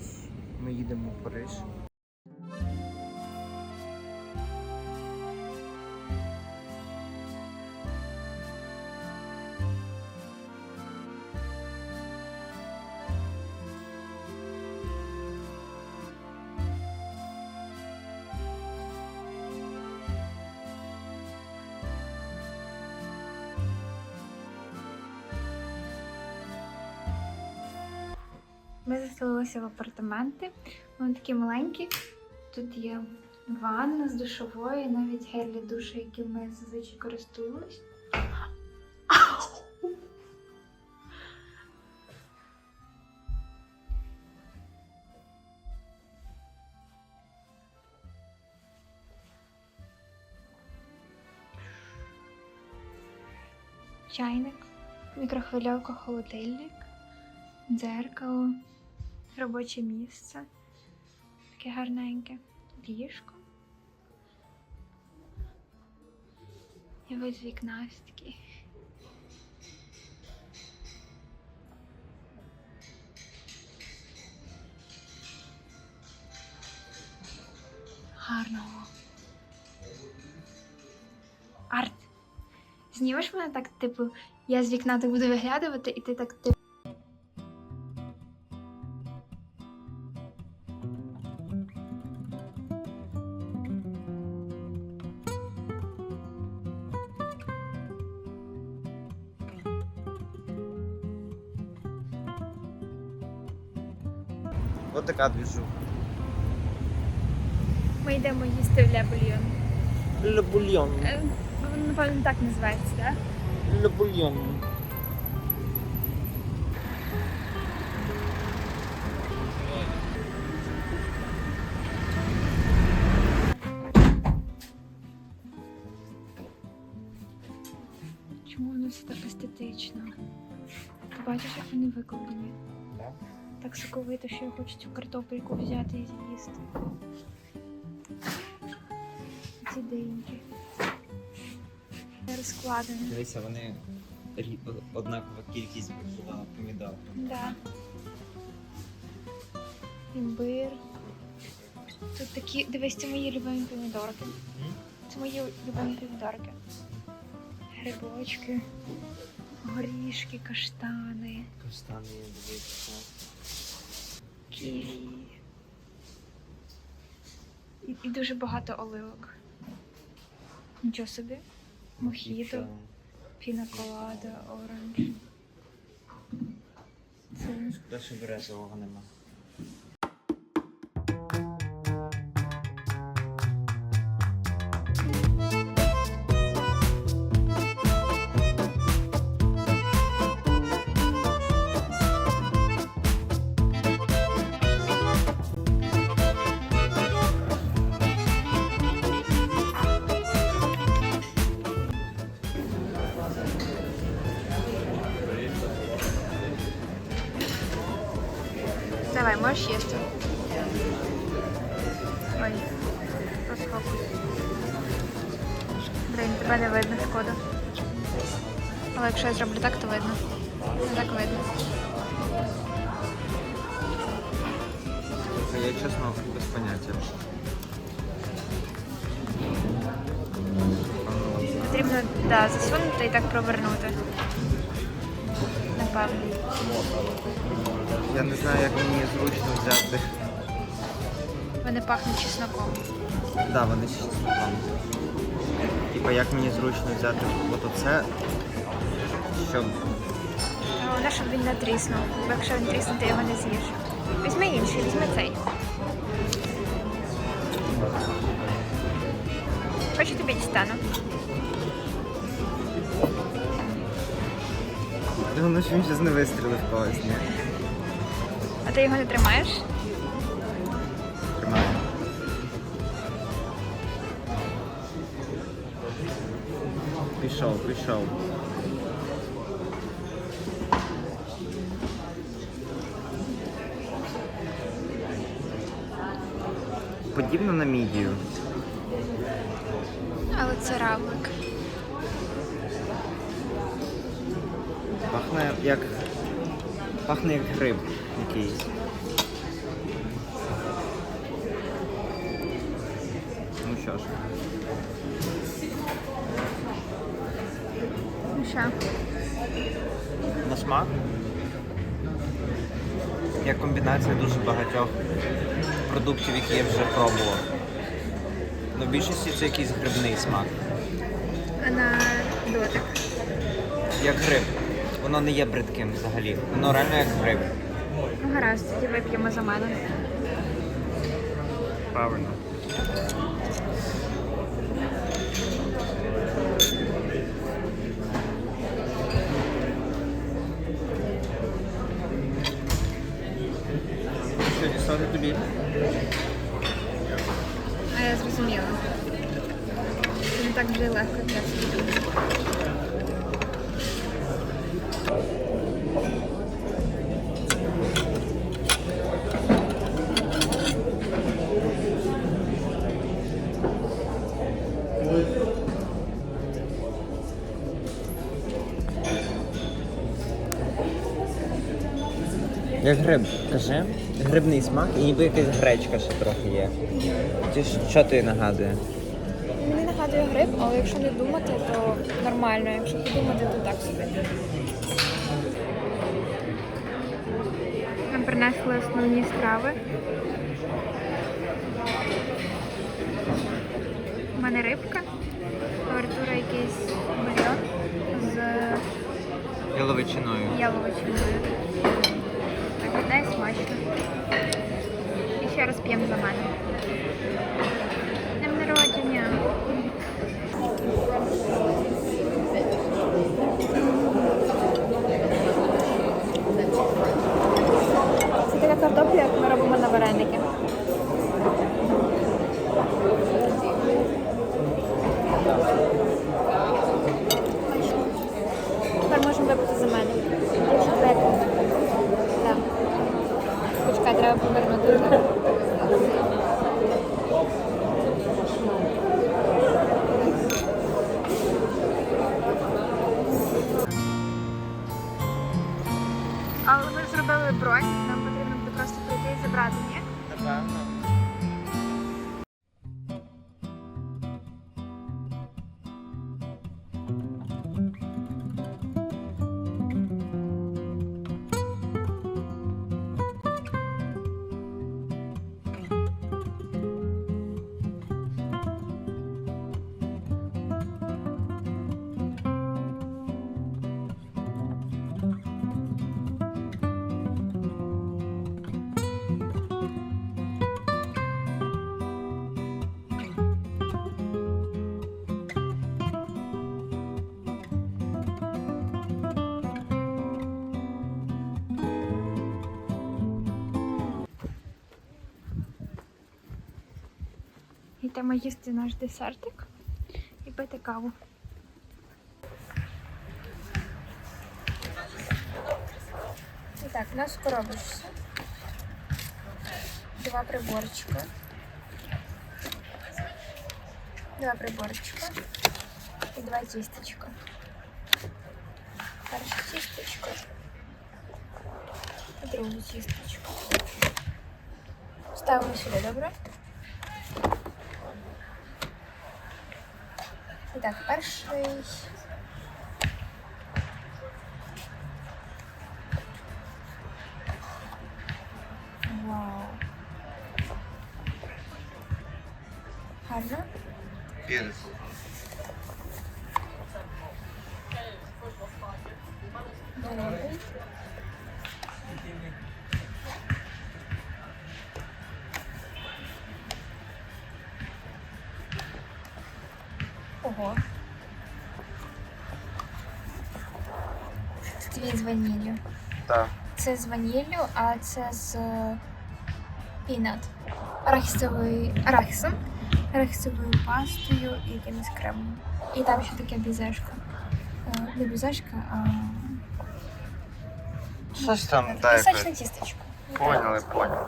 Ось ми їдемо в Париж. Ми заселилися в апартаменти. Вони такі маленькі. Тут є ванна з душовою, навіть гель для душу, яким ми зазвичай користуємось. Чайник, мікрохвильовка, холодильник дзеркало, робоче місце, таке гарненьке, ліжко. І вид з вікна ось такий. Гарного. Арт. Знімеш мене так, типу, я з вікна так буду виглядувати, і ти так типу. Ось така двіжу. Ми йдемо їсти в Ле-бульйон. Ле бульйон. Е, Воно, напевно, так називається, так? Ле Так соковито, що я хочу цю картопельку взяти і з'їсти. Ці деньги. Розкладені. Дивися, вони однакова кількість була помідор. Да. Імбир. Тут такі, дивись, це мої любимі помідорки. Це мої любимі помідорки. Грибочки, горішки, каштани, Каштани є, дивіться. ківі. І, і дуже багато оливок. Нічого собі. Мохіто, пінаколада, оранж. Це Шкода, березового нема. Чесно без поняття. Потрібно да, засунути і так провернути. Напевно. Я не знаю, як мені зручно взяти. Вони пахнуть чесноком. Да, вони з чесноком. Типа, як мені зручно взяти от оце, щоб Головне, щоб він не тріснув. Бо якщо він трісне, ти його не з'їш. Візьми інший, візьми цей. Хочу тобі дістану. Воно ж він щось не вистрілив когось, ні. А ти його не тримаєш? Тримаю. Пішов, пішов. Подібно на мідію це. Пахне як пахне як гриб якийсь. Ну що ж. Ну що? На смак? Як комбінація дуже багатьох продуктів, які я вже пробував. Ну, в більшості це якийсь грибний смак. А на дотик. Як гриб. Воно не є бридким взагалі. Воно реально як гриб. Ну гаразд, тоді вип'ємо за мене. Правильно. Як гриб, кажи. Грибний смак і ніби якась гречка ще трохи є. Чи ж- що тобі нагадує? Мені нагадує гриб, але якщо не думати, то нормально. Якщо подумати, то так собі. Нам принесли основні страви. У мене рибка, у Артура якийсь бульйон з Яловичиною. яловичиною. І ще раз п'ємо за мене. Прийти і забрати, ні? Йдемо їсти наш десертик і пити каву. І так, у нас коробочці два приборчика. Два приборчика і два тістечка. Перше тістечко друге тістечко. Ставимо сюди, добре? І так, перший. Вау. Гарно? Перець. Другий. Ого. Тут з ваніллю. Так. Це з ваніллю, а це з пінат. Арахісовий арахісом, арахісовою пастою і якимось кремом. І там ще таке бізешка. Е, Не бізешка, а Щось там, так. пісочне тістечко. Поняли, поняли.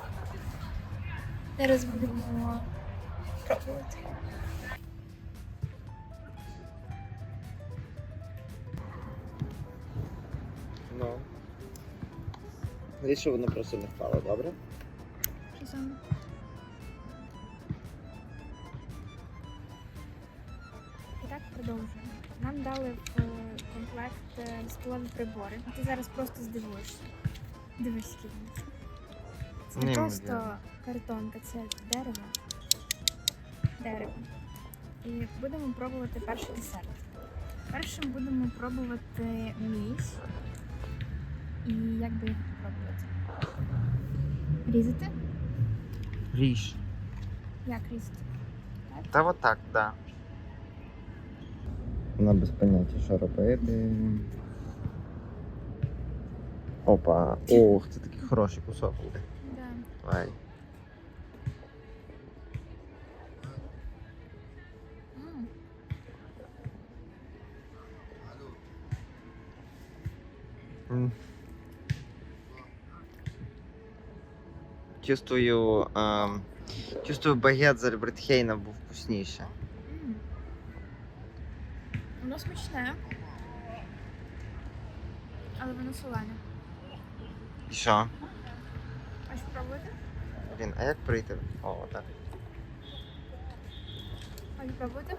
Зараз будемо пробувати. Надіюсь, що воно просто не впало, добре? Що саме? І так продовжуємо. нам дали в е, комплект е, столові прибори. Ти зараз просто здивуєшся. Дивись, який він. Це не Неймовірно. просто картонка, це дерево. Дерево. І будемо пробувати перший десерт. Першим будемо пробувати місь. І як би його пробувати? Різати? Ріж. Як різати? Та от так, да. Вона без поняття, що робити. Опа. Ох, це такий хороший кусок. Да. Давай. М. Чувствую, ем, чувствую багет з Альбертхейна був вкусніше. М. Воно смачне. Але воно солене. І що? Хочеш спробувати? Блін, а як прийти? О, так. Хочеш пробувати?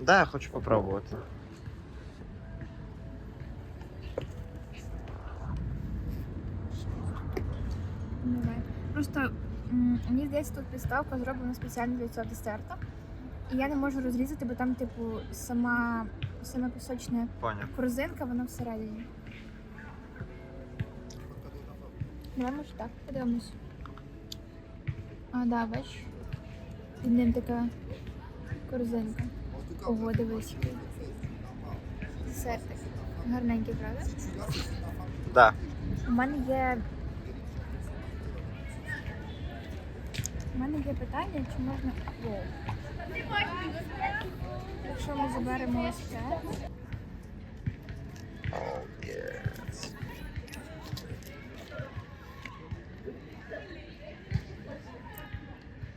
Да, я хочу попробувати. Давай. Просто м, мені здається, тут підставка зроблена спеціально для цього десерту. І я не можу розрізати, бо там, типу, сама, сама пісочна Поняв. корзинка, вона всередині. Давай може так, подивимось. А, да, бач. Під ним така корзинка. Ого, дивись. Десертик. Гарненький, правда? Да. У мене є. У мене є питання, чи можна. Воу. Якщо ми заберемо ось це.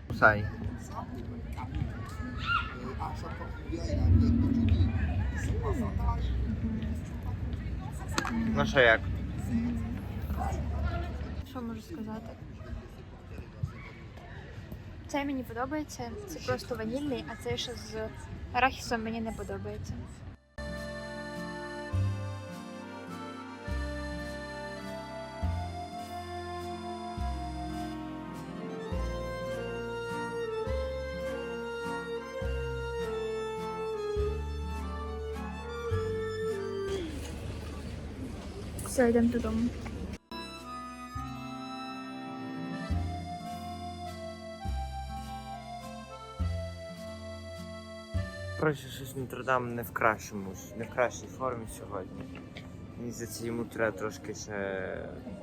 Кусай. Ну що як? Що можу сказати? Це мені подобається, це просто ванільний, а це ще з арахісом мені не подобається. Все, йдемо додому. Коротше, щось Нотр-Дам не в кращому, не в кращій формі сьогодні. Мені здається, йому треба трошки ще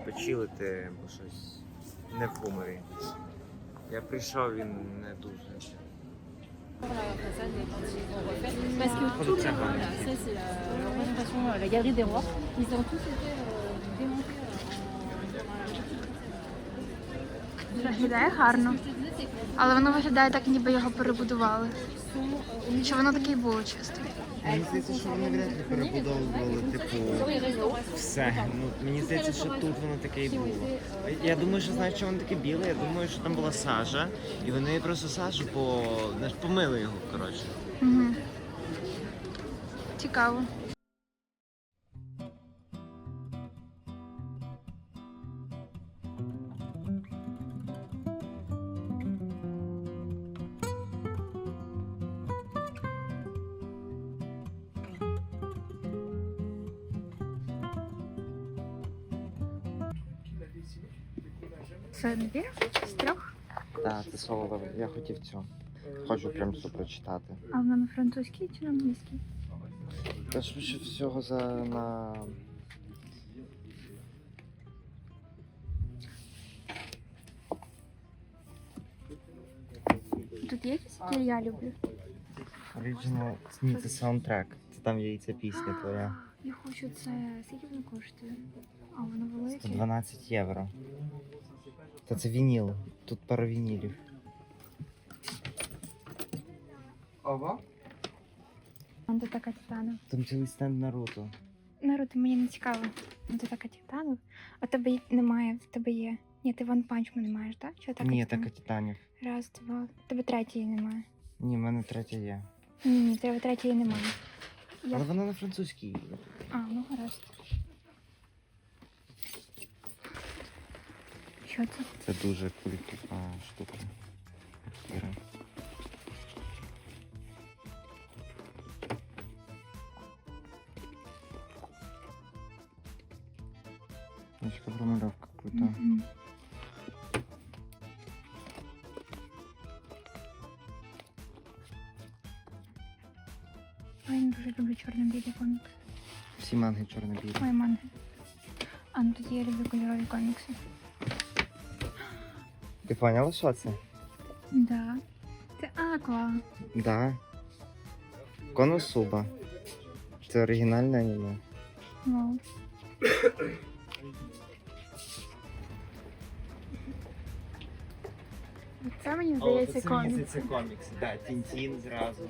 почилити, бо щось не в гуморі. Я прийшов, він не дуже. Parce que tout le Tchèque, ça c'est la représentation, la galerie des rois. Ils ont tous été démontés. Виглядає гарно. Але воно виглядає так, ніби його перебудували. Чи воно таке й було чисто? Мені здається, що вони вряд ли перебудовували, типу, все. Ну, мені здається, що тут воно таке і було. Я думаю, що знаєш, що воно таке біле, я думаю, що там була сажа, і вони просто сажу по... знаєш, помили його, коротше. Угу. Цікаво. Це дві з трьох, Так, ти соло, я хотів цю. Хочу прям цю прочитати. а вона на французькій чи на англійській? Та швидше всього за на. Тут є якісь, які я люблю. Original. Ні, це саундтрек. Це там є і ця пісня твоя. Я хочу це. Скільки воно коштує? А воно велике. 112 євро. Та це вініл. Тут пара вінілів. Вон тут така титанова. Там цілий стенд Наруто. Наруто, мені не цікаво. Ну ти така титанова. А тебе й- немає, в тебе є. Ні, ти Ван Панчман не маєш, так? Чи така Ні, Титанова? така титанів. Раз, два. Тебе третьої немає. Ні, в мене третя є. Ні, ні, треба третьої немає. Я- Але вона на французькій. А, ну гаразд. Що це? Це дуже культова штука. Квартира. Очка промальовка крута. Мгм. А я дуже люблю чорно-білі комікси. Всі манги чорно-білі. Ой, манги. А ну тоді я люблю кольорові комікси. Ти поняла, що це? Да. Це Аква. Да. Коносуба. Це оригінальне аніме. Вау. Це мені здається комікс. Це комікс, да, Тінтін зразу.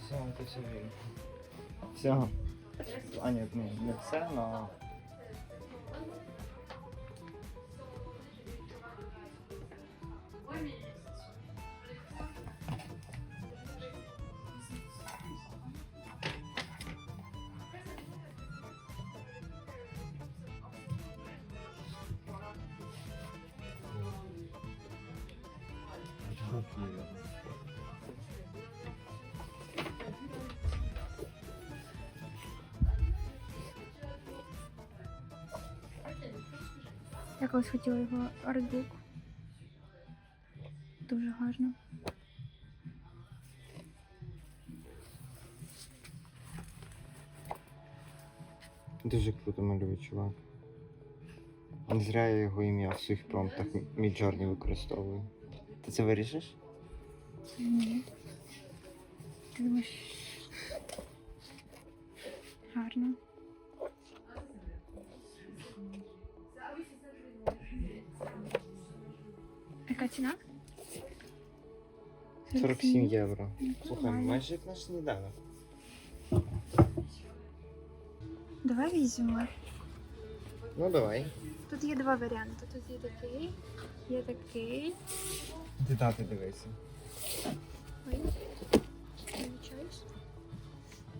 Все, це все вірно. Все. А, ні, ну, не все, но... Я колись хотіла його артбук. Дуже гарно. Дуже круто малює чувак. Не зря я його ім'я в своїх промптах Міджорні використовую. Ти це вирішиш? Ні. Ти думаєш. Гарно. Яка ціна? 47 євро. Слухай, нормально. майже як наш сніданок. Давай візьмемо. Ну давай. Тут є два варіанти. Тут є такий, є такий. Ти дати дивися. Ой.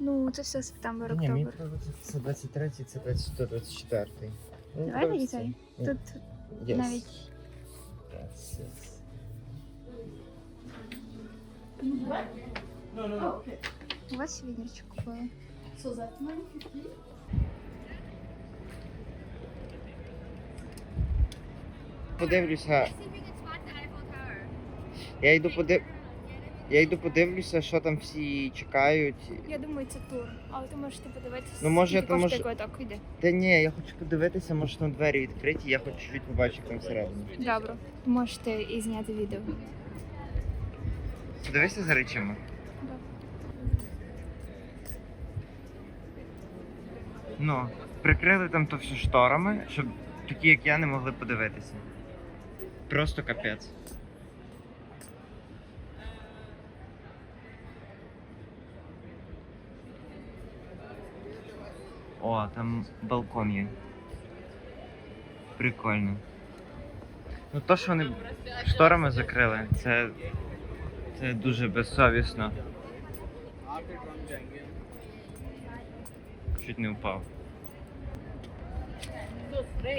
Ну, це все септембр, Ні, мені октябрь. треба це 23, це 24, 24. Ну, Давай давай мені цей. Тут Yes. навіть Yes, yes. у вас відерчик купили. Подивлюся. Я йду подив... Я йду подивлюся, що там всі чекають. Я думаю, це тур, але ти можеш ти подивитися. Ну, може, скільки може- квиток. Йди. Та ні, я хочу подивитися, може там двері відкриті, я хочу чуть побачити там всередині. Добре. Можете і зняти відео. Подивися за речами. Ну, прикрили там то все шторами, щоб такі, як я, не могли подивитися. Просто капець. О, там балкон є. Прикольно. Ну то, що вони шторами закрили, це, це дуже безсовісно. Чуть не впав.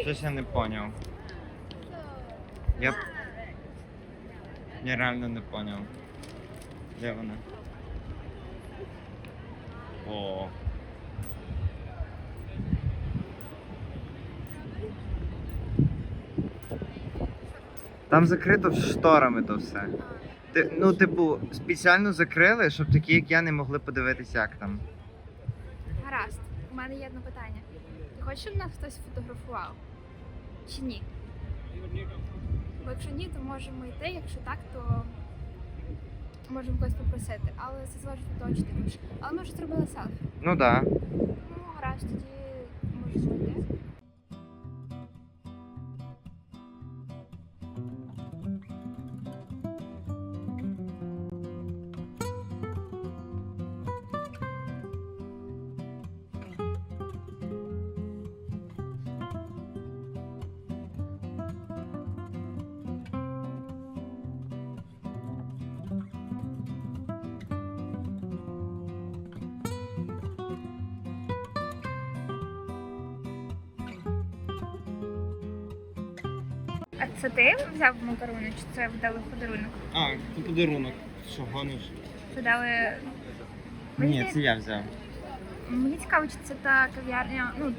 Щось я не поняв. Я. Я реально не поняв. Де вона? О. Там закрито шторами то все. Ти, ну, типу, спеціально закрили, щоб такі, як я, не могли подивитися, як там. Гаразд, у мене є одне питання. Ти хочеш, щоб нас хтось фотографував? Чи ні? Бо якщо ні, то можемо йти, якщо так, то можемо когось попросити. Але це залежить від того, чи ти хочеш. Але ми вже зробили селфі. Ну так. Да. Ну, гаразд, тоді можемо А це ти взяв макарони, чи це дали подарунок? А, це подарунок. Що гониш? Це дали. Ні, це я взяв. Мені цікаво, чи це та кав'ярня, ну,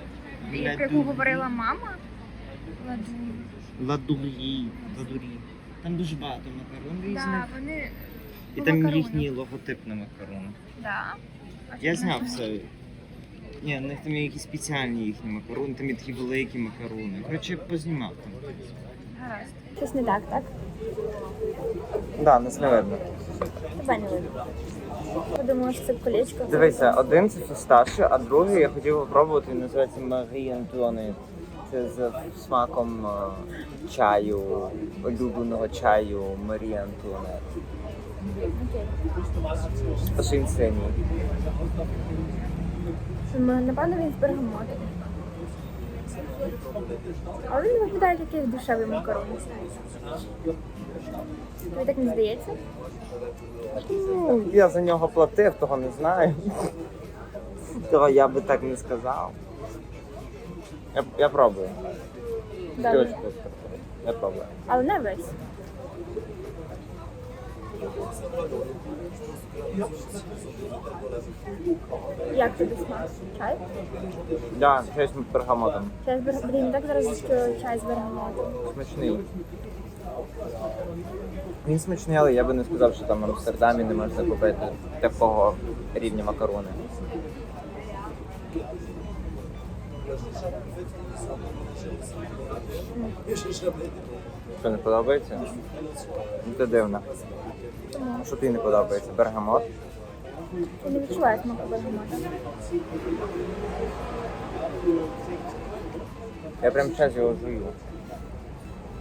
про яку говорила мама. Ладу. Ладурі, ладурі. Там дуже багато макарон різних. Да, вони. І там їхній логотип на макарони. Да. А Я чи зняв не. Ні, в них там є якісь спеціальні їхні макарони, там є такі великі макарони. Коротше, познімав там. Гаразд. Щось не так, так? Да, нас не видно. Тебе не видно. Подумала, що це колечко. Дивися, один це фісташі, а другий я хотів попробувати, він називається Марі Антуани. Це з смаком е, чаю, улюбленого чаю Марі Антуанет. Окей. Пашин синій. М, Напевно, він з бергамоту. Але він виглядає як дешевий макарон. Тобі так не здається? Ну, я за нього платив, того не знаю. Того я би так не сказав. Я, я пробую. Добре. Дівчинка, Я пробую. Але не весь. Як тобі смак? Чай? Да, щось з бергамотом. Чай з бергамотом. Блін, так зараз що чай з бергамотом. Смачний. Він смачний, але я би не сказав, що там в Амстердамі не можна купити такого рівня макарони. Що не подобається? Ну це дивно. Тому Що тобі не подобається? Бергамот? я не відчуваю смаку бергамоту. Я прям зараз його жую.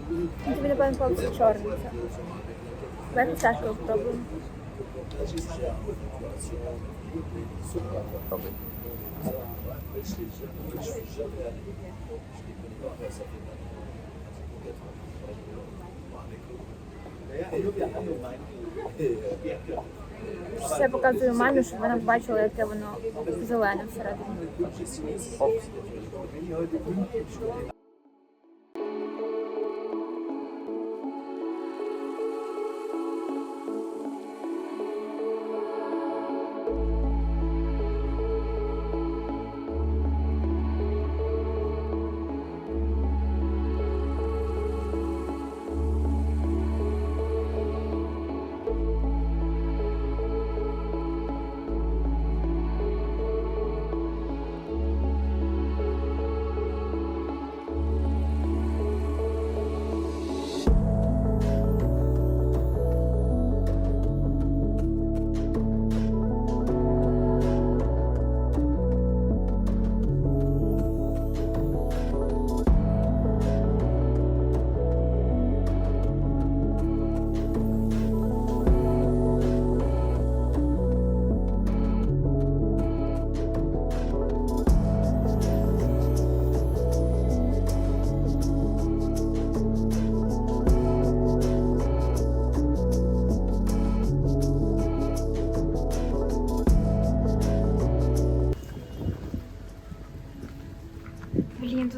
Ну, Тобі, напевно, подобається чорний. це. Давай фісташку спробуємо. Попробуй. Я показую мамі, щоб вона бачила, яке воно зелене всередині.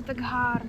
Так гарно.